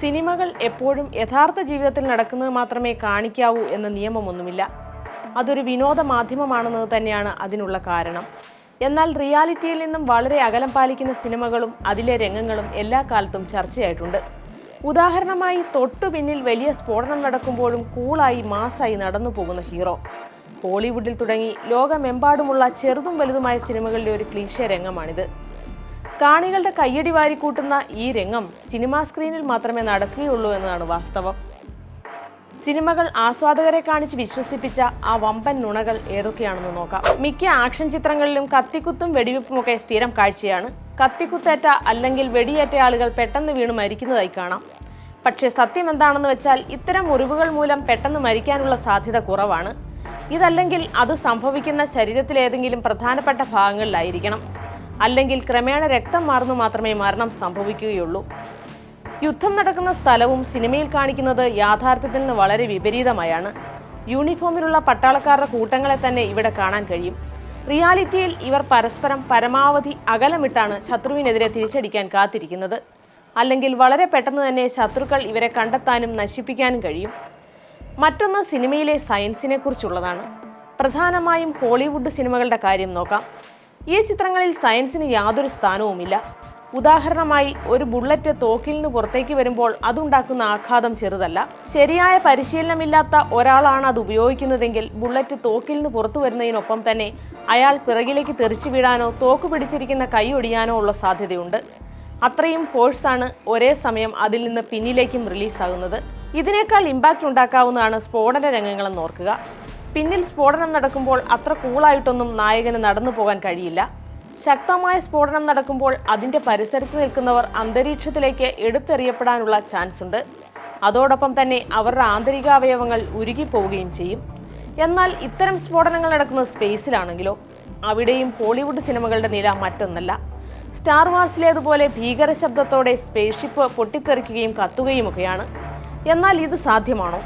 സിനിമകൾ എപ്പോഴും യഥാർത്ഥ ജീവിതത്തിൽ നടക്കുന്നത് മാത്രമേ കാണിക്കാവൂ എന്ന നിയമമൊന്നുമില്ല. അതൊരു വിനോദ മാധ്യമമാണെന്നത് തന്നെയാണ് അതിനുള്ള കാരണം. എന്നാൽ റിയാലിറ്റിയിൽ നിന്നും വളരെ അകലം പാലിക്കുന്ന സിനിമകളും അതിലെ രംഗങ്ങളും എല്ലാ കാലത്തും ചർച്ചയായിട്ടുണ്ട്. ഉദാഹരണമായി തൊട്ടു പിന്നിൽ വലിയ സ്ഫോടനം നടക്കുമ്പോഴും കൂളായി മാസായി നടന്നു പോകുന്ന ഹീറോ. ഹോളിവുഡിൽ തുടങ്ങി ലോകമെമ്പാടുമുള്ള ചെറുതും വലുതുമായ സിനിമകളിലെ ഒരു ക്ലീശ രംഗമാണിത്. കാണികളുടെ കയ്യടി വാരിക്കൂട്ടുന്ന ഈ രംഗം സിനിമാ സ്ക്രീനിൽ മാത്രമേ നടക്കുകയുള്ളൂ എന്നതാണ് വാസ്തവം. സിനിമകൾ ആസ്വാദകരെ കാണിച്ച് വിശ്വസിപ്പിച്ച ആ വമ്പൻ നുണകൾ ഏതൊക്കെയാണെന്ന് നോക്കാം. മിക്ക ആക്ഷൻ ചിത്രങ്ങളിലും കത്തിക്കുത്തും വെടിവെപ്പുമൊക്കെ സ്ഥിരം കാഴ്ചയാണ്. കത്തിക്കുത്തേറ്റ അല്ലെങ്കിൽ വെടിയേറ്റ ആളുകൾ പെട്ടെന്ന് വീണ് മരിക്കുന്നതായി കാണാം. പക്ഷേ സത്യം എന്താണെന്ന് വെച്ചാൽ ഇത്തരം മുറിവുകൾ മൂലം പെട്ടെന്ന് മരിക്കാനുള്ള സാധ്യത കുറവാണ്. ഇതല്ലെങ്കിൽ അത് സംഭവിക്കുന്ന ശരീരത്തിലേതെങ്കിലും പ്രധാനപ്പെട്ട ഭാഗങ്ങളിലായിരിക്കണം. അല്ലെങ്കിൽ ക്രമേണ രക്തം മാറുന്നു മാത്രമേ മരണം സംഭവിക്കുകയുള്ളൂ. യുദ്ധം നടക്കുന്ന സ്ഥലവും സിനിമയിൽ കാണിക്കുന്നത് യാഥാർത്ഥ്യത്തിൽ നിന്ന് വളരെ വിപരീതമായാണ്. യൂണിഫോമിലുള്ള പട്ടാളക്കാരുടെ കൂട്ടങ്ങളെ തന്നെ ഇവിടെ കാണാൻ കഴിയും. റിയാലിറ്റിയിൽ ഇവർ പരസ്പരം പരമാവധി അകലമിട്ടാണ് ശത്രുവിനെതിരെ തിരിച്ചടിക്കാൻ കാത്തിരിക്കുന്നത്. അല്ലെങ്കിൽ വളരെ പെട്ടെന്ന് തന്നെ ശത്രുക്കൾ ഇവരെ കണ്ടെത്താനും നശിപ്പിക്കാനും കഴിയും. മറ്റൊന്ന് സിനിമയിലെ സയൻസിനെ കുറിച്ചുള്ളതാണ്. പ്രധാനമായും ഹോളിവുഡ് സിനിമകളുടെ കാര്യം നോക്കാം. ഈ ചിത്രങ്ങളിൽ സയൻസിന് യാതൊരു സ്ഥാനവുമില്ല. ഉദാഹരണമായി ഒരു ബുള്ളറ്റ് തോക്കിൽ നിന്ന് പുറത്തേക്ക് വരുമ്പോൾ അതുണ്ടാക്കുന്ന ആഘാതം ചെറുതല്ല. ശരിയായ പരിശീലനമില്ലാത്ത ഒരാളാണ് അത് ഉപയോഗിക്കുന്നതെങ്കിൽ ബുള്ളറ്റ് തോക്കിൽ നിന്ന് പുറത്തു വരുന്നതിനൊപ്പം തന്നെ അയാൾ പിറകിലേക്ക് തെറിച്ചു വീഴാനോ തോക്ക് പിടിച്ചിരിക്കുന്ന കൈ ഒടിയാനോ ഉള്ള സാധ്യതയുണ്ട്. അത്രയും ഫോഴ്സാണ് ഒരേ സമയം അതിൽ നിന്ന് പിന്നിലേക്കും റിലീസാകുന്നത്. ഇതിനേക്കാൾ ഇമ്പാക്റ്റ് ഉണ്ടാക്കാവുന്നതാണ് സ്ഫോടന രംഗങ്ങളെന്ന് ഓർക്കുക. പിന്നിൽ സ്ഫോടനം നടക്കുമ്പോൾ അത്ര കൂളായിട്ടൊന്നും നായകന് നടന്നു പോകാൻ കഴിയില്ല. ശക്തമായ സ്ഫോടനം നടക്കുമ്പോൾ അതിന്റെ പരിസരത്ത് നിൽക്കുന്നവർ അന്തരീക്ഷത്തിലേക്ക് എടുത്തെറിയപ്പെടാനുള്ള ചാൻസ് ഉണ്ട്. അതോടൊപ്പം തന്നെ അവരുടെ ആന്തരികാവയവങ്ങൾ ഉരുകിപ്പോവുകയും ചെയ്യും. എന്നാൽ ഇത്തരം സ്ഫോടനങ്ങൾ നടക്കുന്ന സ്പേസിലാണെങ്കിലോ അവിടെയും ഹോളിവുഡ് സിനിമകളുടെ നില മറ്റൊന്നല്ല. സ്റ്റാർ വാർസിലേതുപോലെ ഭീകര ശബ്ദത്തോടെ സ്പേസ് ഷിപ്പ് പൊട്ടിത്തെറിക്കുകയും കത്തുകയുമൊക്കെയാണ്. എന്നാൽ ഇത് സാധ്യമാണോ?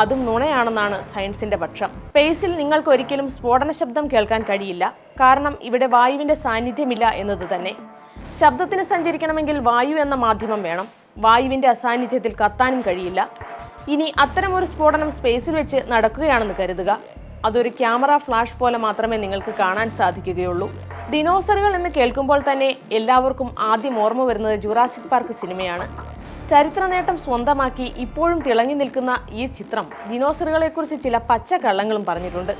അതും നുണയാണെന്നാണ് സയൻസിന്റെ പക്ഷം. സ്പേസിൽ നിങ്ങൾക്ക് ഒരിക്കലും സ്ഫോടന ശബ്ദം കേൾക്കാൻ കഴിയില്ല. കാരണം ഇവിടെ വായുവിന്റെ സാന്നിധ്യമില്ല എന്നത് തന്നെ. ശബ്ദത്തിന് സഞ്ചരിക്കണമെങ്കിൽ വായു എന്ന മാധ്യമം വേണം. വായുവിന്റെ അസാന്നിധ്യത്തിൽ കത്താനും കഴിയില്ല. ഇനി അത്തരമൊരു സ്ഫോടനം സ്പേസിൽ വെച്ച് നടക്കുകയാണെന്ന് കരുതുക. അതൊരു ക്യാമറ ഫ്ലാഷ് പോലെ മാത്രമേ നിങ്ങൾക്ക് കാണാൻ സാധിക്കുകയുള്ളൂ. ദിനോസറുകൾ എന്ന് കേൾക്കുമ്പോൾ തന്നെ എല്ലാവർക്കും ആദ്യം ഓർമ്മ വരുന്നത് ജുറാസിക് പാർക്ക് സിനിമയാണ്. ചരിത്ര നേട്ടം സ്വന്തമാക്കി ഇപ്പോഴും തിളങ്ങി നിൽക്കുന്ന ഈ ചിത്രം ദിനോസറുകളെക്കുറിച്ച് ചില പച്ച കള്ളങ്ങളും പറഞ്ഞിട്ടുണ്ട്.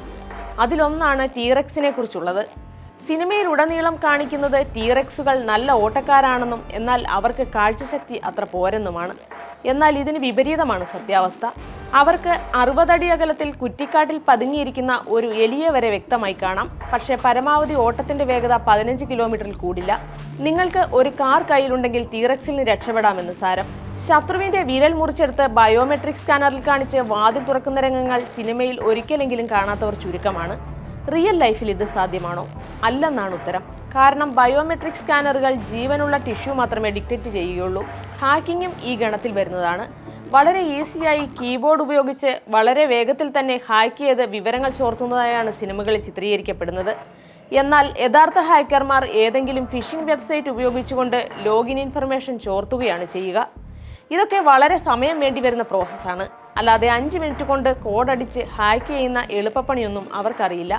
അതിലൊന്നാണ് ടീറക്സിനെ കുറിച്ചുള്ളത് സിനിമയിൽ ഉടനീളം കാണിക്കുന്നത് ടീറക്സുകൾ നല്ല ഓട്ടക്കാരാണെന്നും എന്നാൽ അവർക്ക് കാഴ്ചശക്തി അത്ര പോരെന്നുമാണ്. എന്നാൽ ഇതിന് വിപരീതമാണ് സത്യാവസ്ഥ. അവർക്ക് അറുപതടി അകലത്തിൽ കുറ്റിക്കാട്ടിൽ പതുങ്ങിയിരിക്കുന്ന ഒരു എലിയെ വരെ വ്യക്തമായി കാണാം. പക്ഷേ പരമാവധി ഓട്ടത്തിന്റെ വേഗത പതിനഞ്ച് കിലോമീറ്ററിൽ കൂടില്ല. നിങ്ങൾക്ക് ഒരു കാർ കയ്യിലുണ്ടെങ്കിൽ തീറക്സിൽ നിന്ന് രക്ഷപ്പെടാമെന്ന് സാരം. ശത്രുവിന്റെ വിരൽ മുറിച്ചെടുത്ത് ബയോമെട്രിക് സ്കാനറിൽ കാണിച്ച് വാതിൽ തുറക്കുന്ന രംഗങ്ങൾ സിനിമയിൽ ഒരിക്കലെങ്കിലും കാണാത്തവർ ചുരുക്കമാണ്. റിയൽ ലൈഫിൽ ഇത് സാധ്യമാണോ? അല്ലെന്നാണ് ഉത്തരം. കാരണം ബയോമെട്രിക് സ്കാനറുകൾ ജീവനുള്ള ടിഷ്യൂ മാത്രമേ ഡിറ്റക്റ്റ് ചെയ്യുകയുള്ളൂ. ഹാക്കിങ്ങും ഈ ഗണത്തിൽ വരുന്നതാണ്. വളരെ ഈസിയായി കീബോർഡ് ഉപയോഗിച്ച് വളരെ വേഗത്തിൽ തന്നെ ഹാക്ക് ചെയ്ത് വിവരങ്ങൾ ചോർത്തുന്നതായാണ് സിനിമകളിൽ ചിത്രീകരിക്കപ്പെടുന്നത്. എന്നാൽ യഥാർത്ഥ ഹാക്കർമാർ ഏതെങ്കിലും ഫിഷിംഗ് വെബ്സൈറ്റ് ഉപയോഗിച്ചുകൊണ്ട് ലോഗിൻ ഇൻഫർമേഷൻ ചോർത്തുകയാണ് ചെയ്യുക. ഇതൊക്കെ വളരെ സമയം വേണ്ടി വരുന്ന പ്രോസസ്സാണ് അല്ലാതെ അഞ്ച് മിനിറ്റ് കൊണ്ട് കോഡടിച്ച് ഹാക്ക് ചെയ്യുന്ന എളുപ്പപ്പണിയൊന്നും അവർക്കറിയില്ല.